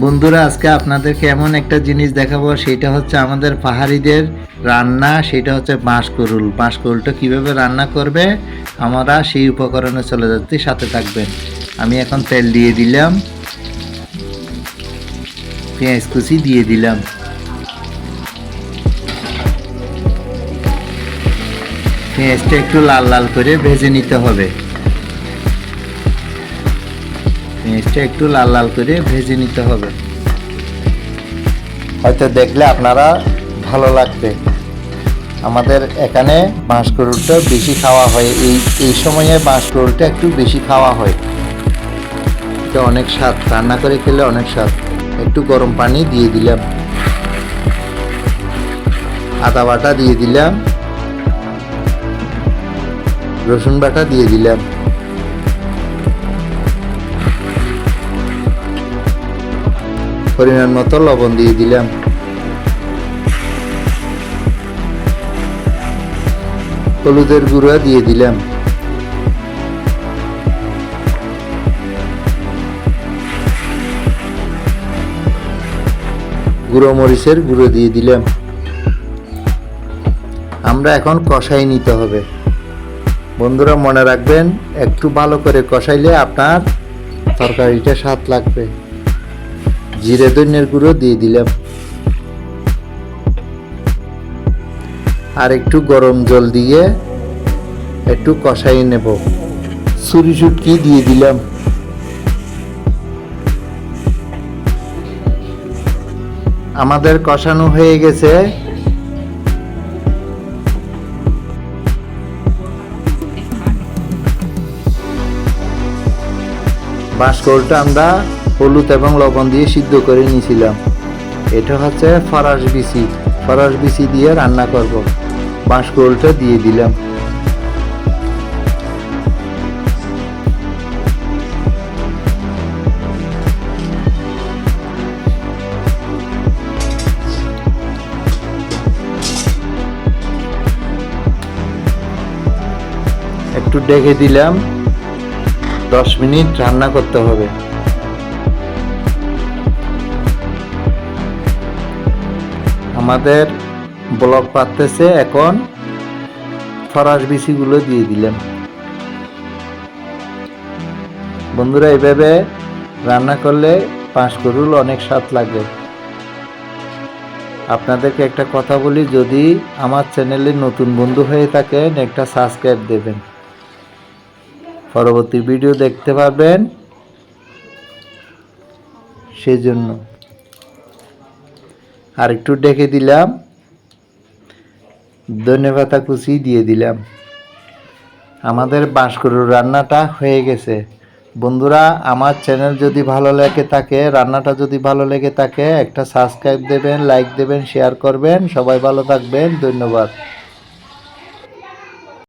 বন্ধুরা, আজকে আপনাদেরকে এমন একটা জিনিস দেখাবো? সেটা হচ্ছে আমাদের পাহাড়িদের রান্না, সেটা হচ্ছে বাঁশকরুল বাঁশকরুলটা কীভাবে রান্না করবে? আমরা সেই উপকরণে চলে যাচ্ছি, সাথে থাকবেন। আমি এখন তেল দিয়ে দিলাম। পেঁয়াজ কুচি দিয়ে দিলাম। পেঁয়াজটা একটু লাল লাল করে ভেজে নিতে হবে। পেঁয়াজটা একটু লাল লাল করে ভেজে নিতে হবে। হয়তো দেখলে আপনারা ভালো লাগবে। আমাদের এখানে বাঁশকরুলটা বেশি খাওয়া হয়। এই এই সময়ে বাঁশকরুলটা একটু বেশি খাওয়া হয়। এটা অনেক স্বাদ। রান্না করে খেলে অনেক স্বাদ। একটু গরম পানি দিয়ে দিলাম। আদা বাটা দিয়ে দিলাম। রসুন বাটা দিয়ে দিলাম। পরিমাণ মতো লবণ দিয়ে দিলাম। হলুদের গুঁড়া দিয়ে দিলাম। গুঁড়ো মরিচের গুঁড়ো দিয়ে দিলাম। আমরা এখন কষাই নিতে হবে। বন্ধুরা, মনে রাখবেন, একটু ভালো করে কষাইলে আপনার তরকারিটা স্বাদ লাগবে। জিরে ধনিয়ার গুঁড়ো দিয়ে দিলাম। আর একটু গরম জল দিয়ে একটু কষাই নেব। ছুরি শুটকি দিয়ে দিলাম। আমাদের কষানো হয়ে গেছে। বাঁশকৌলটা আমরা হলুদ এবং লবণ দিয়ে সিদ্ধ করে নিয়েছিলাম। এটা হচ্ছে ফরাস বিচি। ফরাস বিচি দিয়ে রান্না করব। বাঁশকৌলটা দিয়ে দিলাম। একটু ডেকে দিলাম। দশ মিনিট রান্না করতে হবে। আমাদের ব্লক পাততেছে এখন ফরাস বিচিগুলো দিয়ে দিলাম। বন্ধুরা এইভাবে রান্না করলে পাঁচ করুল অনেক স্বাদ লাগবে আপনাদেরকে একটা কথা বলি, যদি আমার চ্যানেলে নতুন বন্ধু হয়ে থাকেন, একটা সাবস্ক্রাইব দেবেন। পরবর্তী ভিডিও দেখতে পাবেন সেই জন্য আর একটু ডেকে দিলাম। ধনেপাতা কুচি দিয়ে দিলাম। আমাদের বাঁশকুড়ুর রান্নাটা হয়ে গেছে। বন্ধুরা, আমার চ্যানেল যদি ভালো লেগে থাকে, রান্নাটা যদি ভালো লেগে থাকে, একটা সাবস্ক্রাইব দেবেন লাইক দেবেন শেয়ার করবেন। সবাই ভালো থাকবেন। ধন্যবাদ।